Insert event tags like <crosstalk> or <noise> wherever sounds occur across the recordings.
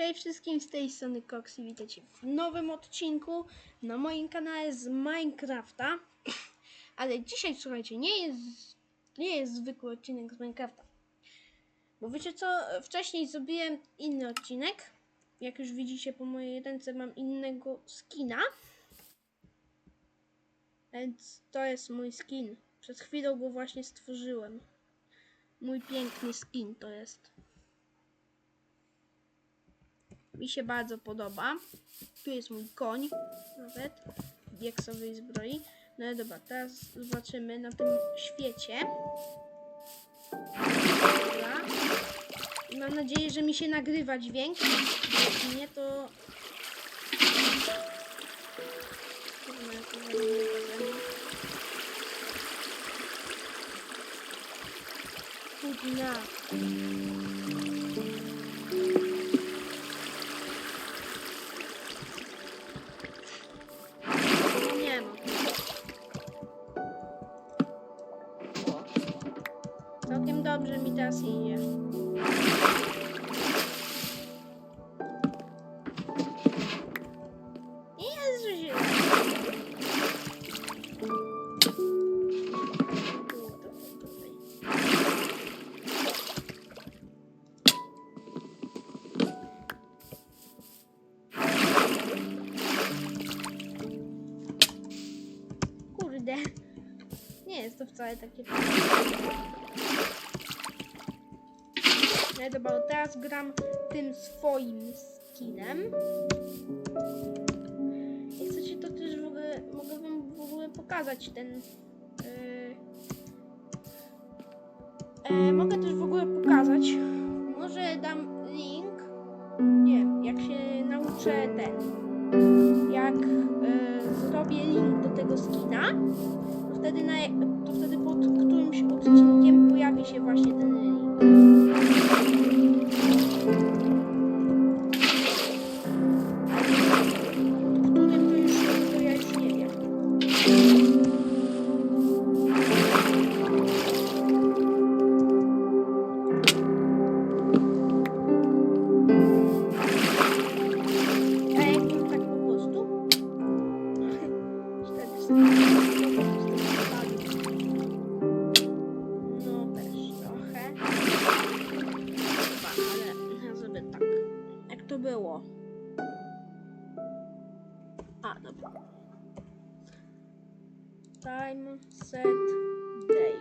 Hej wszystkim, z tej strony Cox i witajcie w nowym odcinku na moim kanale z Minecrafta. <clears throat> Ale dzisiaj, słuchajcie, nie jest, nie jest zwykły odcinek z Minecrafta. Bo wiecie co, wcześniej zrobiłem inny odcinek. Jak już widzicie po mojej ręce mam innego skina. Więc to jest mój skin. Przed chwilą go właśnie stworzyłem. Mój piękny skin to jest. Mi się bardzo podoba. Tu jest mój koń, nawet, jak zbroi. No ale dobra, teraz zobaczymy na tym świecie. I mam nadzieję, że mi się nagrywa dźwięk. Jeśli nie, to... Kurwa, Wcale takie No dobra, teraz gram tym swoim skinem. I chcecie to też w ogóle, mogę wam w ogóle pokazać ten... Yy, e, mogę też w ogóle pokazać. Może dam link. Nie, jak się nauczę ten. Jak e, zrobię link do tego skina, to wtedy, na, A, dobra. Time, set, day.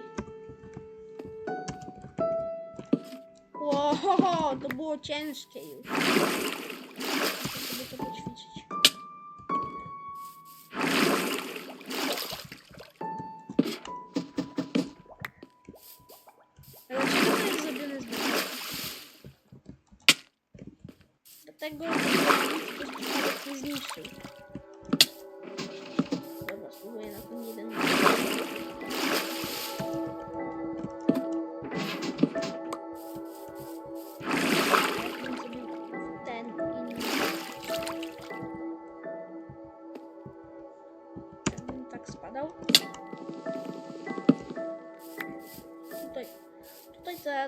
Ło, to było ciężkie już. Sobie to poćwiczyć. Ale dlaczego to jest zrobione z betonem? Dlatego, że ktoś przypadek zniszczył.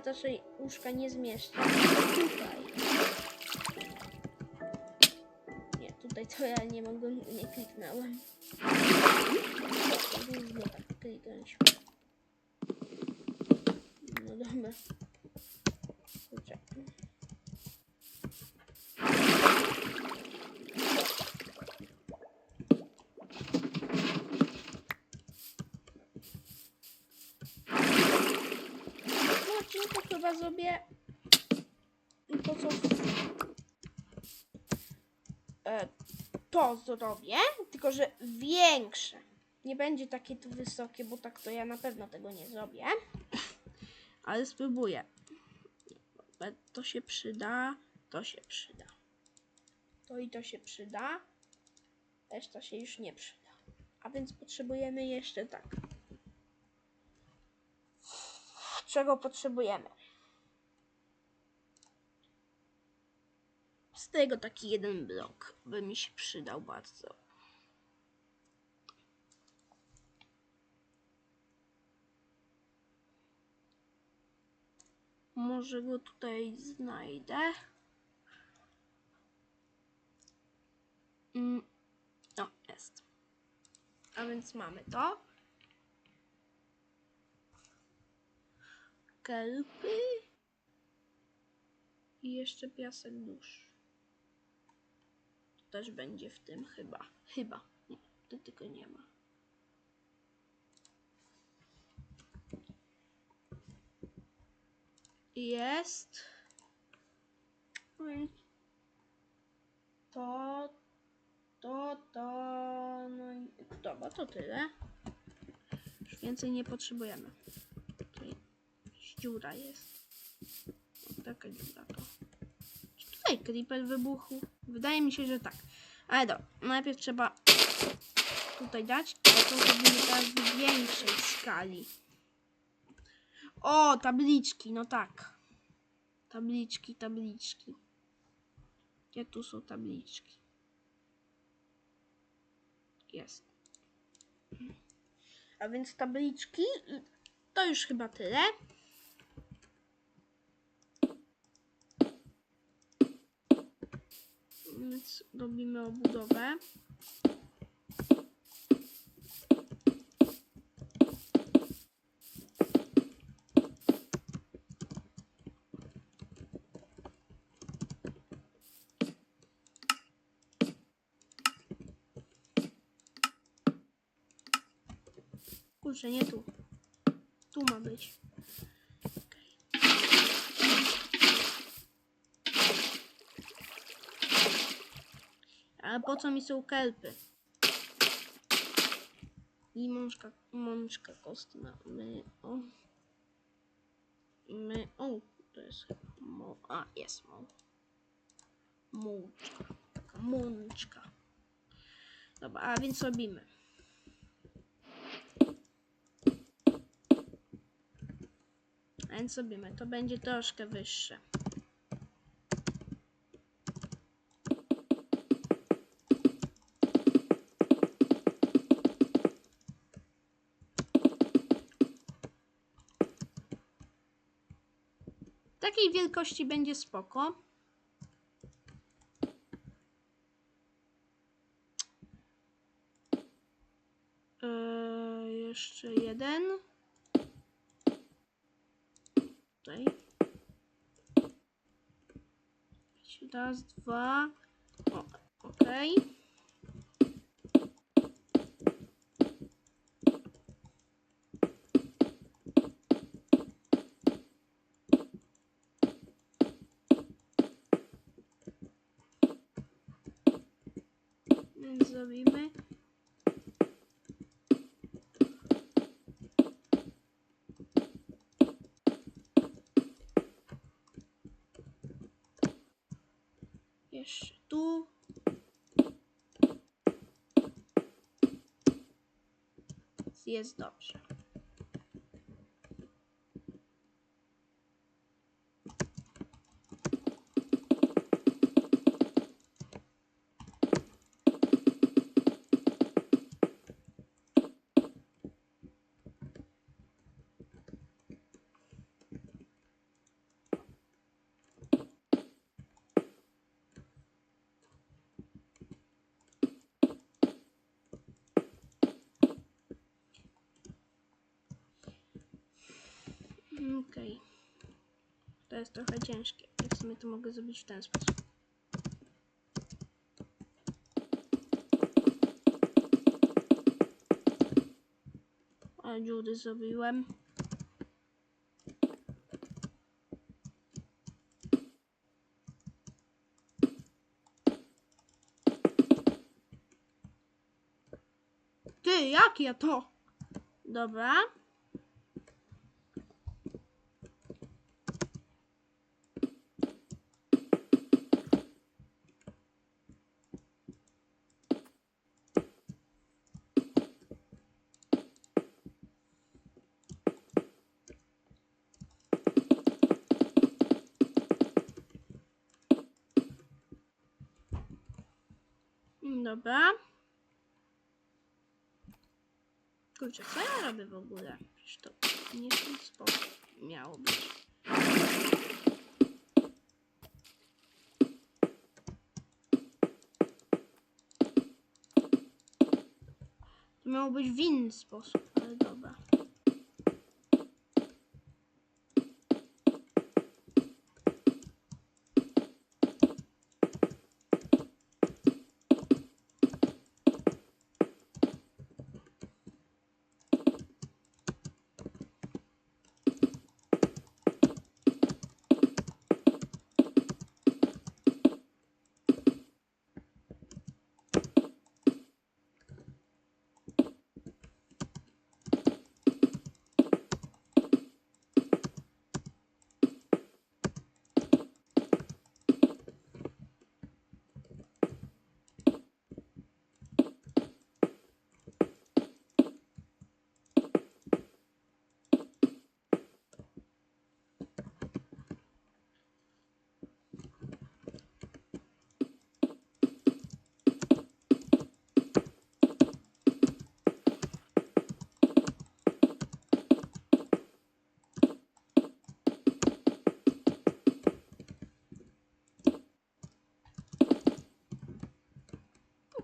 Tutaj to ja raczej łóżka nie zmieszczę. Tutaj. Nie, tutaj to ja nie mogę, nie kliknąłem. Różno tak kliknąć. No dobra. Kurczę. W tym odcinku chyba zrobię to, co e, to zrobię, tylko że większe. Nie będzie takie tu wysokie, bo tak to ja na pewno tego nie zrobię. Ale spróbuję. To się przyda, to się przyda. To i to się przyda. Reszta się już nie przyda. A więc potrzebujemy jeszcze tak. Czego potrzebujemy? Tego taki jeden blok by mi się przydał bardzo. Może go tutaj znajdę. Mm. O, jest. A więc mamy to. Kelpy. I jeszcze piasek dusz. Też będzie w tym chyba. Chyba. Nie, to tylko nie ma. Jest. To, to, to, no i dobra, to tyle. Już więcej nie potrzebujemy. Tutaj dziura jest. Taka dziura tutaj creeper wybuchł? Wydaje mi się, że tak. Ale dobra, najpierw trzeba tutaj dać, ale to zrobimy teraz w większej skali. O, tabliczki, no tak. Tabliczki, tabliczki. Gdzie tu są tabliczki? Jest. A więc tabliczki to już chyba tyle. Więc robimy obudowę. Kurczę, nie tu. Tu ma być. Ale po co mi są kelpy? I mączka, mączka kostna. My, o. My, o, to jest mo, a, jest mo. Mączka. Taka mączka. Dobra, a więc robimy. A więc robimy. To będzie troszkę wyższe. Takiej wielkości będzie spoko. Eee, jeszcze jeden. Tutaj. Raz, dwa. O, okej. Więc zrobimy. Jeszcze tu. Jest dobrze. Okej. To jest trochę ciężkie. Ja w sumie to mogę zrobić w ten sposób. A dziury zrobiłem. Ty, jak ja to? Dobra. Kurczę, co ja robię w ogóle? Przecież to nie w tym spodzie miało być. To miało być w inny sposób.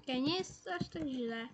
Okej, nie jest aż tak źle.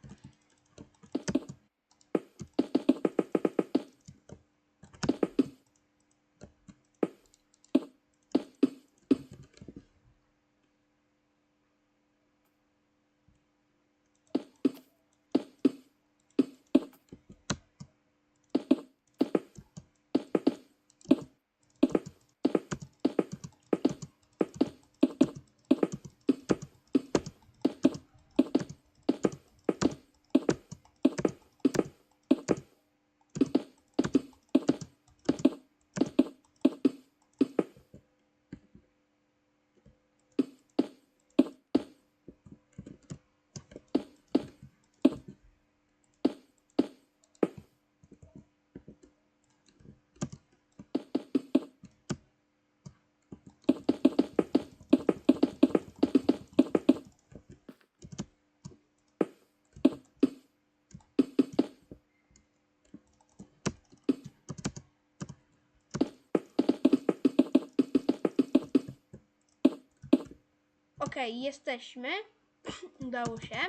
Okej, jesteśmy. <clears throat> Udało się.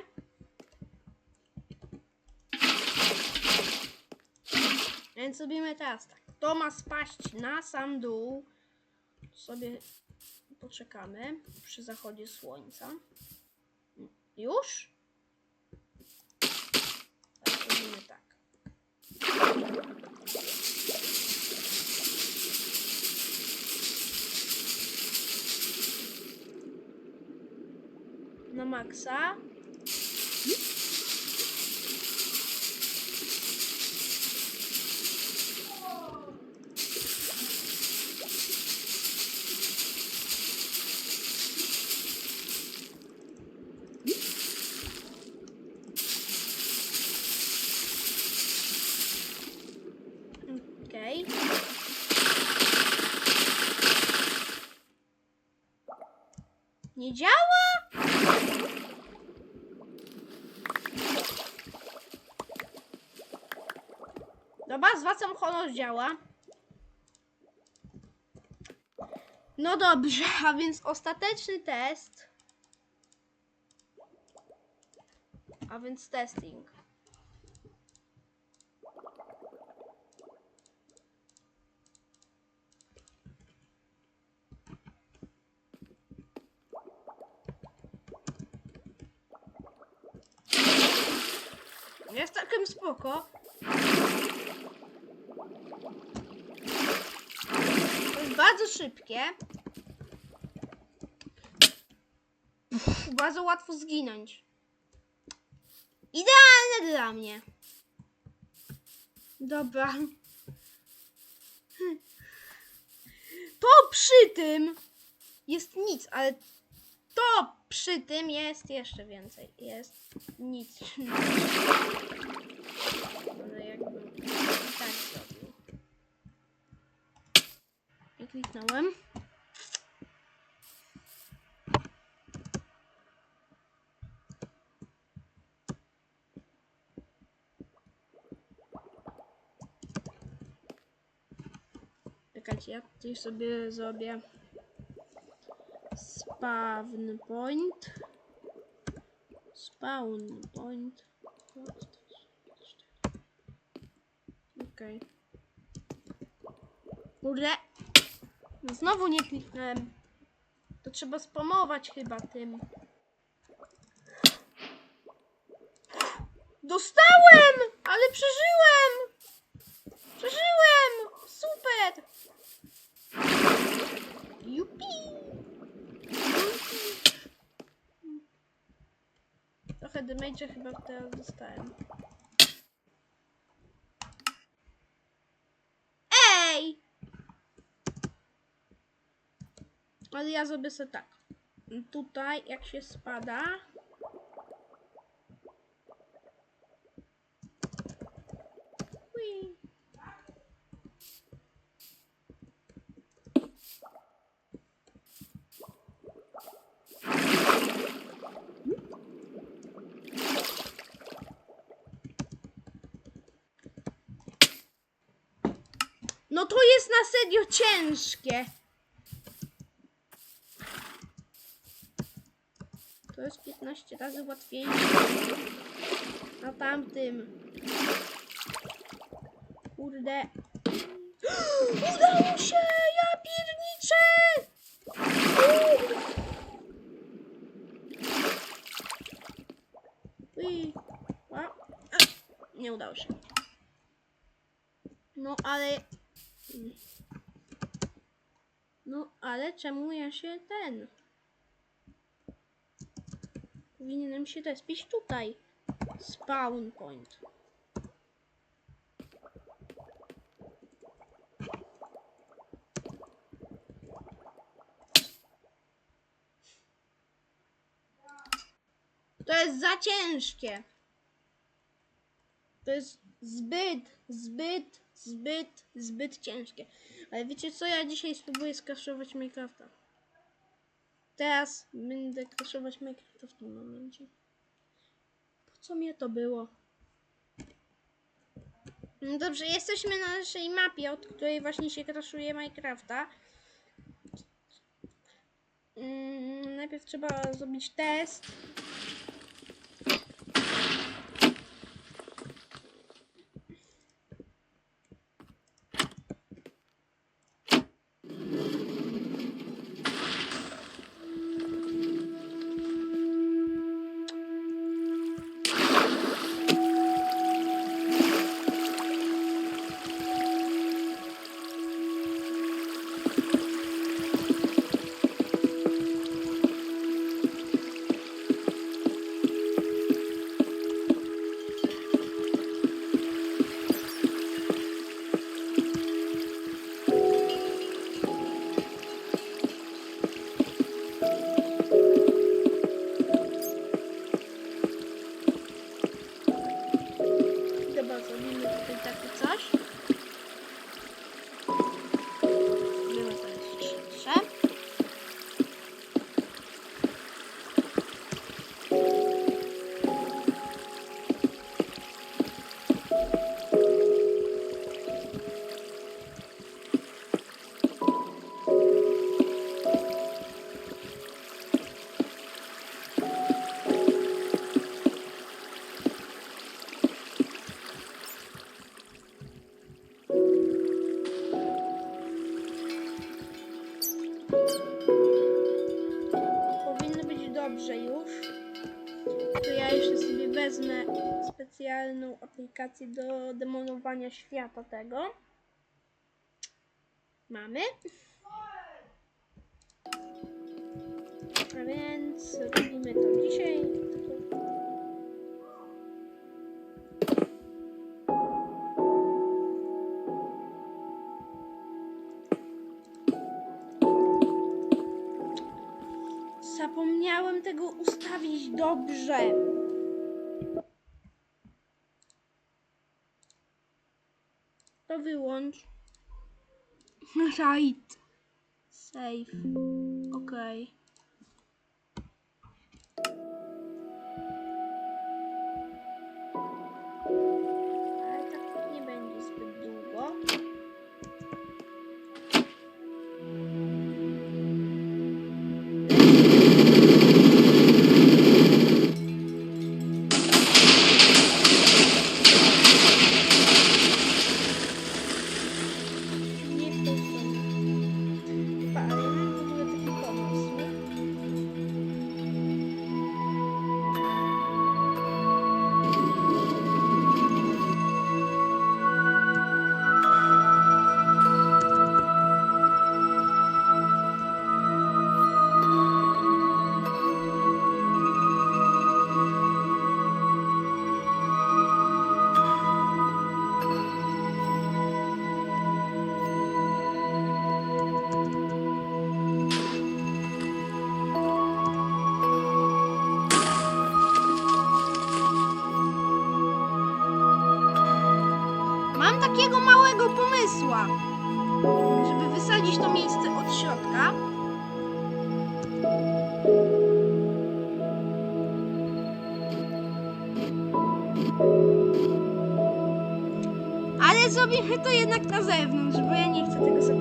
Więc robimy teraz tak. To ma spaść na sam dół. Sobie poczekamy przy zachodzie słońca. Już? Tak, robimy tak. Na maksa. Okej. Nie działa? Zwracam honor, działa. No dobrze, <laughs> a więc ostateczny test. A więc testing. Jest całkiem spoko. To jest bardzo szybkie. Bardzo łatwo zginąć. Idealne dla mnie. Dobra. To przy tym jest nic, ale to przy tym jest jeszcze więcej. Jest nic. Ale jakbym tak zrobił. I kliknąłem. Czekajcie, ja tutaj sobie zrobię spawn point. Spawn point. Okej. Kurde. No Znowu nie kliknąłem. To trzeba spamować chyba tym. Dostałem! Ale przeżyłem! Przeżyłem! Super! Jupi! Trochę damage'a chyba teraz dostałem. Ej! Ale ja zrobię sobie tak. Tutaj, jak się spada. No to jest na serio ciężkie. Jest 15 razy łatwiejsze. Na tamtym. Kurde. <gasps> Udało się! Ja pierniczę! Nie udało się. No ale... No ale czemu ja się ten... Powinienem się respić tutaj. Spawn point. To jest za ciężkie. To jest zbyt, zbyt, zbyt, zbyt ciężkie. Ale wiecie co? Ja dzisiaj spróbuję skraszować Minecrafta. Teraz będę kraszować Minecrafta w tym momencie. Po co mnie to było? No dobrze, jesteśmy na naszej mapie, od której właśnie się kraszuje Minecrafta. Mm, najpierw trzeba zrobić test. Aplikację do demonowania świata tego. Mamy. A więc robimy to dzisiaj. Zapomniałem tego ustawić dobrze. To wyłącz. Right. Save. Okej. Pomysła, żeby wysadzić to miejsce od środka. Ale zrobimy to jednak na zewnątrz, bo ja nie chcę tego za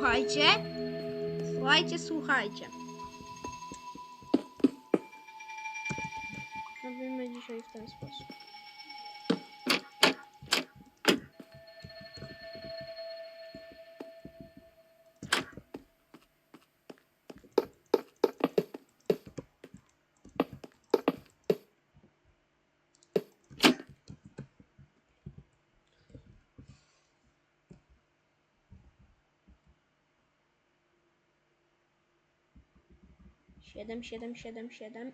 Słuchajcie. Słuchajcie, słuchajcie. Siedem, siedem, siedem, siedem.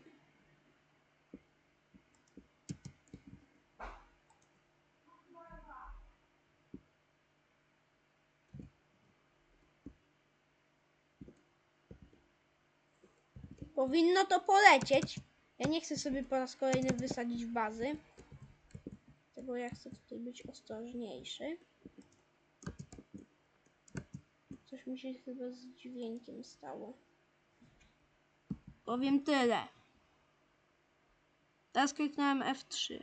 Powinno to polecieć. Ja nie chcę sobie po raz kolejny wysadzić bazy. Dlatego ja chcę tutaj być ostrożniejszy. Coś mi się chyba z dźwiękiem stało. Powiem tyle. Teraz kliknąłem F3.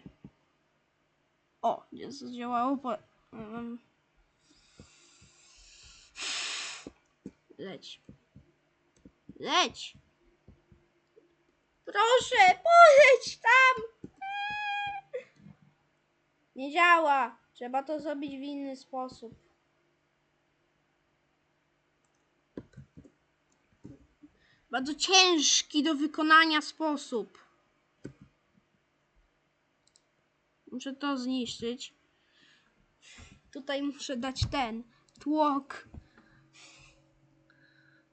O, nie zadziałało. Po... Leć. Leć! Proszę, poleć tam! Nie działa. Trzeba to zrobić w inny sposób. Bardzo ciężki do wykonania sposób. Muszę to zniszczyć. Tutaj muszę dać ten tłok.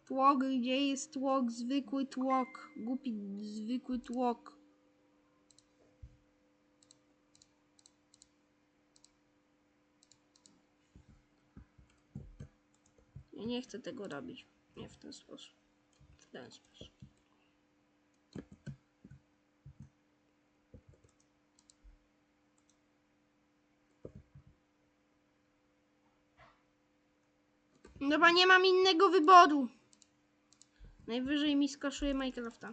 Tłok, gdzie jest tłok? Zwykły tłok. Głupi, zwykły tłok. Ja nie chcę tego robić. Nie w ten sposób. Sposób. Dobra, nie mam innego wyboru. Najwyżej mi skaszuje Minecrafta.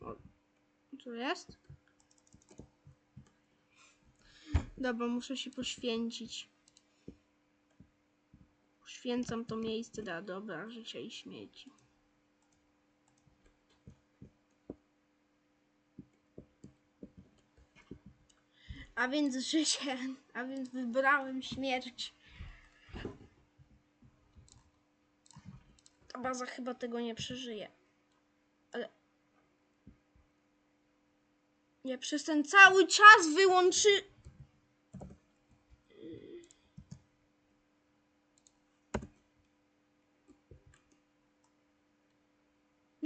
O, co jest? Dobra, muszę się poświęcić. Poświęcam to miejsce dla dobra życia i śmierci. A więc życie, a więc wybrałem śmierć. Ta baza chyba tego nie przeżyje. Ale. Nie, przez ten cały czas wyłączy.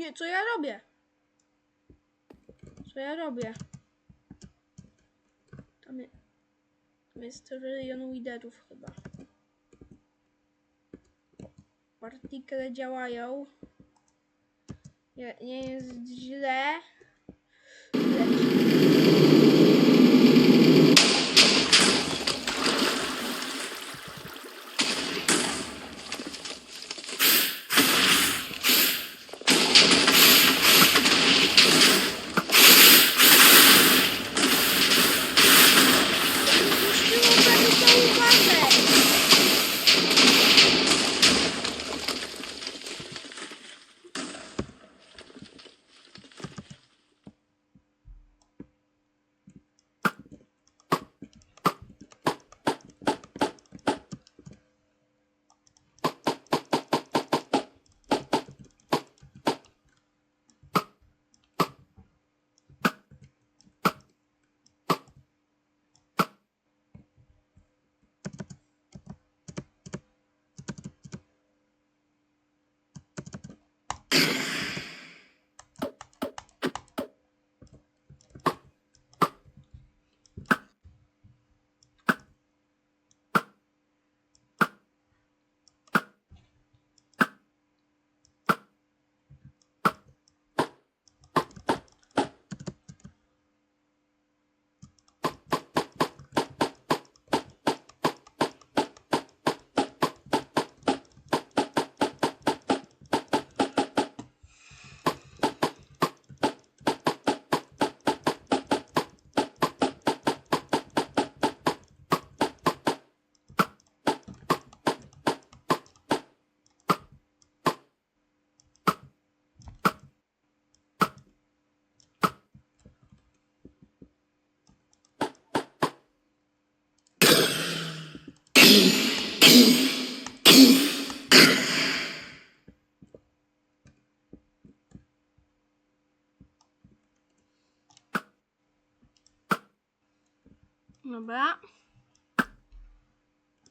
Nie, co ja robię? Co ja robię? Tam, je, tam jest rejon liderów chyba. Partikle działają. Nie, nie jest źle. rzeczy.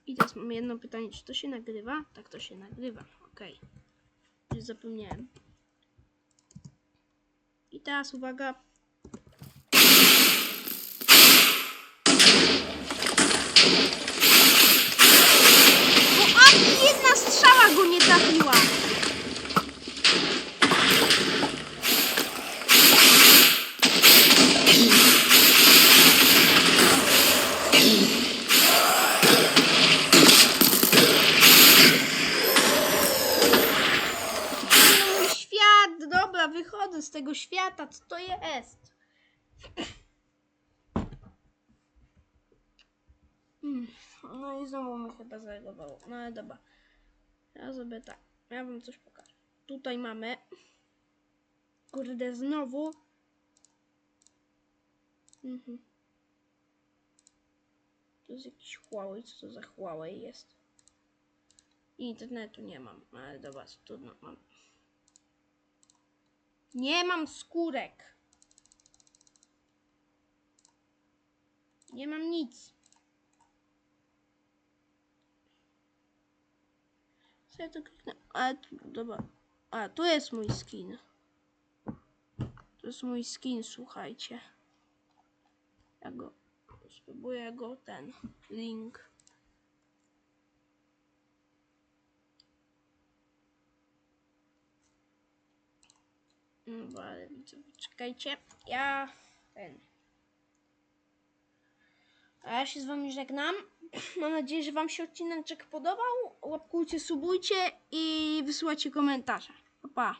I teraz mam jedno pytanie, czy to się nagrywa? Tak, to się nagrywa. Okej. Już zapomniałem. I teraz uwaga. O, ani jedna strzała go nie trafiła! No mój świat! Dobra, wychodzę z tego świata. Co to jest? Hmm, No i znowu mi chyba zareagowało. No ale dobra. Ja sobie tak. Ja wam coś pokażę. Tutaj mamy. Kurde, znowu. Mhm. To jest jakiś Huawei. Co to za Huawei jest? Internetu nie mam, ale dobra, trudno mam. Nie mam skórek. Nie mam nic. Co ja to kliknę? Ale tu, dobra. A, tu jest mój skin. To jest mój skin, słuchajcie. Ja go spróbuję go ten link. No, ale czekajcie. Ja ten. A ja się z wami żegnam. <clears throat> Mam nadzieję, że wam się odcinek podobał. Łapkujcie, subujcie i wysyłajcie komentarze. Pa, pa.